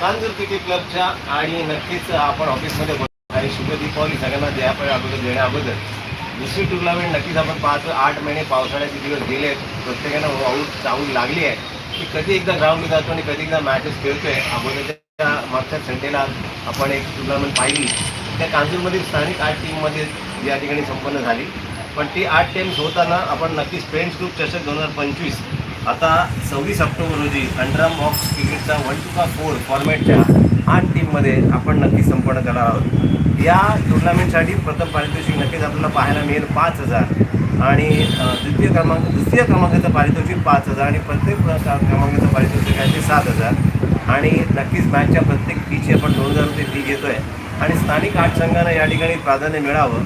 Kanjur cricket क्लबच्या आणि नक्कीच आपण ऑफिसमध्ये बोलतो आणि शुभ दीपावली सगळ्यांना द्यापळे अगोदर देण्या अगोदर. दुसरी टुर्नामेंट नक्कीच आपण पाहतो. आठ महिने पावसाळ्याचे दिवस गेले प्रत्येकानं आऊट चावून लागली आहे. की कधी एकदा ग्राउंडला जातो आणि कधी एकदा मॅचेस खेळतोय. अगोदरच्या मागच्या संडेला आपण एक टुर्नामेंट पाहिली. त्या कांजूरमधील स्थानिक आठ टीममध्ये या ठिकाणी संपन्न झाली. पण ती आठ टीम्स होताना आपण नक्कीच फ्रेंड्स ग्रुप चषक दोन हजार पंचवीस आता सव्वीस ऑक्टोबर रोजी अंडरम बॉक्स क्रिकेटचा वन टू का फोर फॉर्मॅटच्या आठ टीममध्ये आपण नक्की संपन्न करणार आहोत. या टुर्नामेंटसाठी प्रथम पारितोषिक नक्कीच आपल्याला पाहायला मिळेल पाच हजार. आणि द्वितीय क्रमांक दुसऱ्या क्रमांकाचं पारितोषिक पाच हजार आणि प्रत्येक क्रमांकाचं पारितोषिक आहे ते सात हजार. आणि नक्कीच मॅचच्या प्रत्येक फीची आपण दोन हजार रुपये फी घेतो आहे आणि स्थानिक आठ संघांना या ठिकाणी प्राधान्य मिळावं.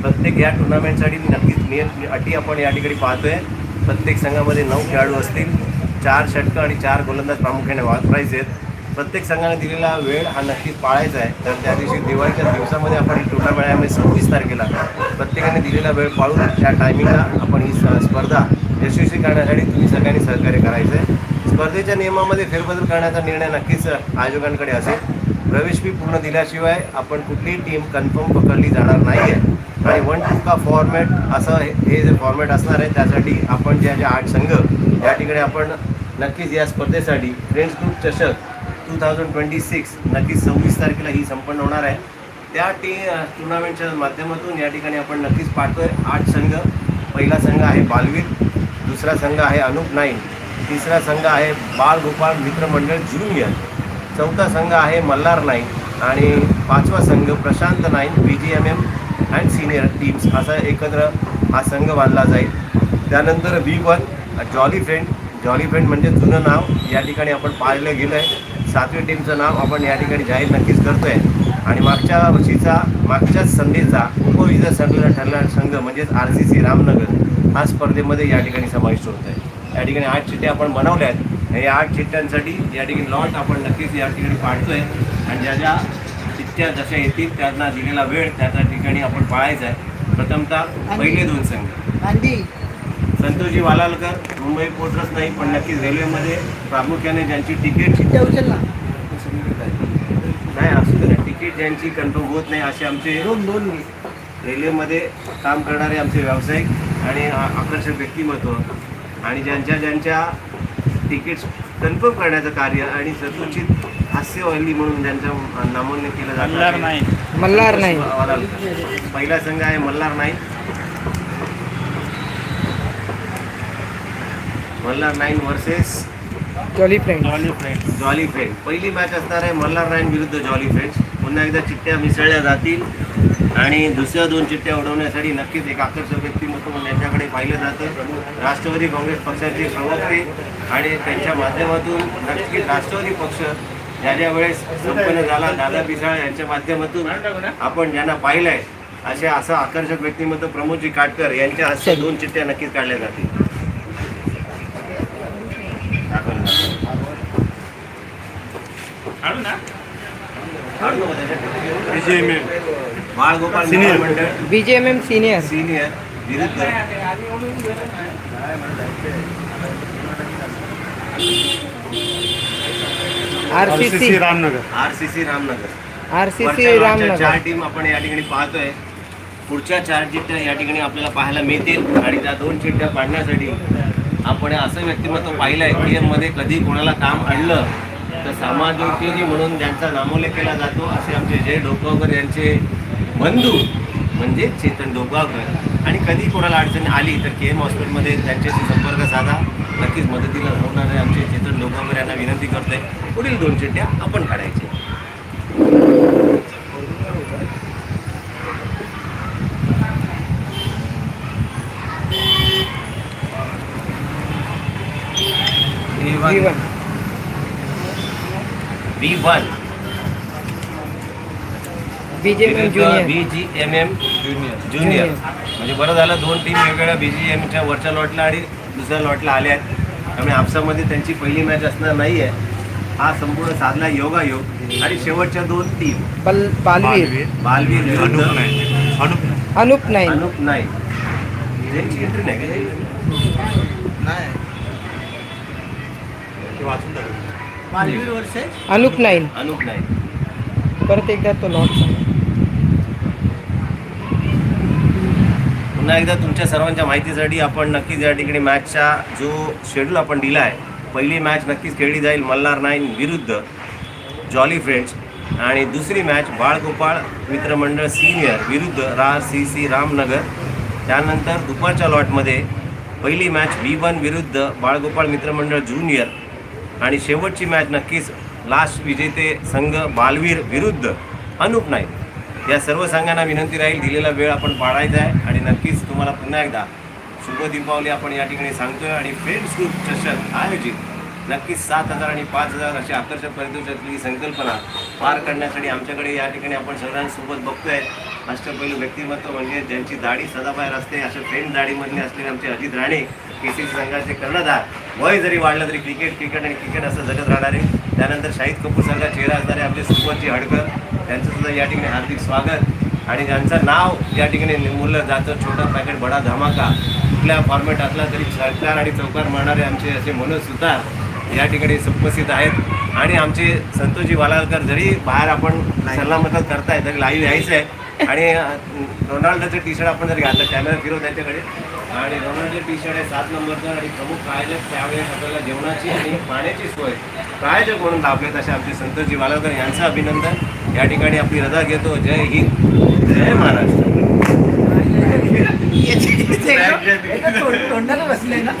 प्रत्येक या टुर्नामेंटसाठी नक्कीच नियम अटी आपण या ठिकाणी पाहतो आहे प्रत्येक संघामध्ये नऊ खेळाडू असतील. चार षटकं आणि चार गोलंदाज प्रामुख्याने वापरायचे आहेत. प्रत्येक संघाने दिलेला वेळ हा नक्कीच पाळायचा आहे. तर त्या दिवशी दिवाळीच्या दिवसामध्ये आपण ही टुर्नामेंट आहे सव्वीस तारखेला प्रत्येकाने दिलेला वेळ पाळून त्या टायमिंगला आपण ही स्पर्धा यशस्वी करण्यासाठी तुम्ही सगळ्यांनी सहकार्य करायचं आहे स्पर्धेच्या नियमामध्ये फेरबदल करण्याचा निर्णय नक्कीच आयोजकांकडे असेल. प्रवेश फी पूर्ण दिल्याशिवाय आपण कुठलीही टीम कन्फर्म पकडली जाणार नाही आहे आणि वन टू का फॉर्मॅट असं हे जे फॉर्मॅट असणार आहे त्यासाठी आपण ज्या ज्या आठ संघ या ठिकाणी आपण नक्कीच या स्पर्धेसाठी फ्रेंड्स ग्रुप चषक टू थाउजंड ट्वेंटी सिक्स नक्कीच सव्वीस तारखेला ही संपन्न होणार आहे. त्या टी टुर्नामेंटच्या माध्यमातून या ठिकाणी आपण नक्कीच पाहतोय आठ संघ. पहिला संघ आहे बालवीर दुसरा संघ आहे अनुप नाईन तिसरा संघ आहे बाल गोपाळ मित्रमंडळ ज्युनियर चौथा संघ आहे मल्हार नाईन आणि पाचवा संघ Prashant nine B G M M and senior teams असा एकत्र हा संघ बांधला जाईल. त्यानंतर B one jolly friend jolly friend म्हणजे जुनं नाव. या ठिकाणी आपण पाहिलं गेलं आहे सातवी टीमचं नाव आपण या ठिकाणी जाहीर नक्कीच करतो आहे आणि मागच्या वर्षीचा मागच्याच संधीचा उपविजय ठरलेला ठरलेला संघ म्हणजेच आर सी सी रामनगर हा स्पर्धेमध्ये या ठिकाणी समाविष्ट होत आहे या ठिकाणी आठ चिठ्ठ्या आपण बनवल्या आहेत या आठ चिठ्ठ्यांसाठी या ठिकाणी लॉट आपण नक्कीच या ठिकाणी आहे आणि ज्या ज्या चिठ्ठ्या जशा येतील त्यांना दिलेला वेळ त्या त्या ठिकाणी आपण पाळायचा आहे. प्रथमतः पहिले दोन संघ. संतोषजी वालालकर मुंबई पोर्टरच नाही पण नक्कीच रेल्वेमध्ये प्रामुख्याने ज्यांची तिकीट नाही असू दे ना तिकीट ज्यांची कन्फर्म होत नाही असे आमचे दोन रेल्वेमध्ये काम करणारे आमचे व्यावसायिक आणि आकर्षक व्यक्तिमत्व. आणि ज्यांच्या ज्यांच्या तिकीट्स कन्फर्म करण्याचं कार्य आणि सतुचित हास्यवल्ली म्हणून ज्यांचं नामोल्लेख केलं जातं मल्हार नाही मल्हार नाही. पहिला संघ आहे Malhar nine Malhar nine versus jolly friend jolly friend jolly friend पहिली मॅच असणार आहे मल्हार नाईन विरुद्ध जॉली फ्रेंड्स पुन्हा एकदा चिठ्ठ्या मिसळल्या जातील. आणि दुसऱ्या दोन चिठ्ठ्या उडवण्यासाठी नक्कीच एक आकर्षक व्यक्तिमत्व म्हणून यांच्याकडे पाहिलं जातं. राष्ट्रवादी काँग्रेस पक्षाचे प्रवक्ते आणि त्यांच्या माध्यमातून नक्कीच राष्ट्रवादी पक्ष ज्या ज्या वेळेस संपन्न झाला दादा पिसाळ यांच्या माध्यमातून आपण ज्यांना पाहिलं आहे असे असं आकर्षक व्यक्तिमत्व प्रमोदजी काटकर यांच्या हस्ते दोन चिठ्ठ्या नक्कीच काढल्या जातील. Main Balgopal. Mitra Mandal B J M M senior senior विरुद्ध. R C C Ramnagar. R C C Ramnagar. R C C वरच्या लॉटच्या रामनगर. चार टीम आपण या ठिकाणी पाहतोय. पुढच्या चार चिठ्ठ्या या ठिकाणी आपल्याला पाहायला मिळतील. आणि त्या दोन चिठ्ठ्या पाडण्यासाठी आपण असं व्यक्तिमत्व पाहिलं आहे की मध्ये कधी कोणाला काम आणलं तर समाजोपयोगी म्हणून त्यांचा नामोल्लेख केला जातो. असे आमचे जय डोकावकर यांचे बंधू म्हणजे चेतन डोकावकर आणि कधी कोणाला अडचण आली तर के एम हॉस्पिटलमध्ये त्यांच्याशी संपर्क साधा. नक्कीच मदतीला होणारे आमचे चेतन डोकावकर यांना विनंती करतोय. पुढील दोन चिठ्ठ्या आपण काढायचे. बी B one B J M M junior B G M M junior junior म्हणजे बरं झालं दोन टीम वेगवेगळ्या बी जी एमच्या वरच्या लॉटला आणि दुसऱ्या लॉटला आल्या आहेत. त्यामुळे आपसामध्ये त्यांची पहिली मॅच असणार नाही आहे हा संपूर्ण साधला योगायोग. आणि शेवटच्या दोन टीम बल बालवीर. बालवीर. अनुप विरुद्ध नाही अनुप नाही. अनुप एंट्री नाही का? ते वाचून वर्सेस अनुप नाईन. अनुप नाही परत एकदा तो लॉट पुन्हा एकदा तुमच्या सर्वांच्या माहितीसाठी आपण नक्कीच या ठिकाणी मॅचचा जो शेड्यूल आपण दिला आहे पहिली मॅच नक्कीच खेळली जाईल मल्हार नाईन विरुद्ध जॉली फ्रेंड्स आणि दुसरी मॅच बाळगोपाळ मित्रमंडळ सिनियर विरुद्ध रा सी सी रामनगर. त्यानंतर दुपारच्या लॉटमध्ये पहिली मॅच व्ही वन विरुद्ध बाळगोपाळ मित्रमंडळ ज्युनियर शेवटची मॅच नक्कीच लास्ट विजेते संघ बालवीर विरुद्ध अनुप नाईक. या सर्व संघांना विनंती राहील दिलेला वेळ आपण पाळायचा आहे आणि नक्कीच तुम्हाला पुन्हा एकदा शुभ दीपावली आपण या ठिकाणी सांगतोय आणि फ्रेंड्स ग्रुप चषक आयोजित. नक्कीच सात हजार आणि पाच हजार अशी आकर्षक परिदृशातली संकल्पना पार करण्यासाठी आमच्याकडे या ठिकाणी आपण सगळ्यांसोबत बघतोय. अष्टपैलू व्यक्तिमत्व म्हणजे ज्यांची दाढी सदाबाहेर असते अशा फ्रेंड दाढीमधले असलेले आमचे अजित राणे केसीसी संघाचे कर्णधार. वय जरी वाढलं तरी क्रिकेट क्रिकेट आणि क्रिकेट असं जगत राहणारे. त्यानंतर शाहिद कपूर संघात चेहरा असणारे आपले सुपरजी हडकर त्यांचं सुद्धा या ठिकाणी हार्दिक स्वागत. आणि ज्यांचं नाव या ठिकाणी निर्मूललं जातं छोटा पॅकेट बडा धमाका. कुठल्या फॉर्मॅट असला तरी सरकार आणि चौकार मारणारे आमचे असे मनोज सुतार या ठिकाणी उपस्थित आहेत. आणि आमचे संतोषजी वालालकर जरी बाहेर आपण सल्लामसलत करताय तरी लाईव्ह यायचं आहे आणि रोनाल्डोचं टी शर्ट आपण जर घातलं कॅमेरा फिरव त्याच्याकडे. आणि रोनाल्डो टी शर्ट आहे सात नंबरचं आणि प्रमुख प्रायोजक त्यावेळेस आपल्याला जेवणाची आणि पाण्याची सोय. प्रायोजक म्हणून लाभलेत असे आमचे संतोषजी वालालकर यांचं अभिनंदन. या ठिकाणी आपली रजा घेतो. जय हिंद. जय महाराष्ट्र. तोंडाला बसले ना?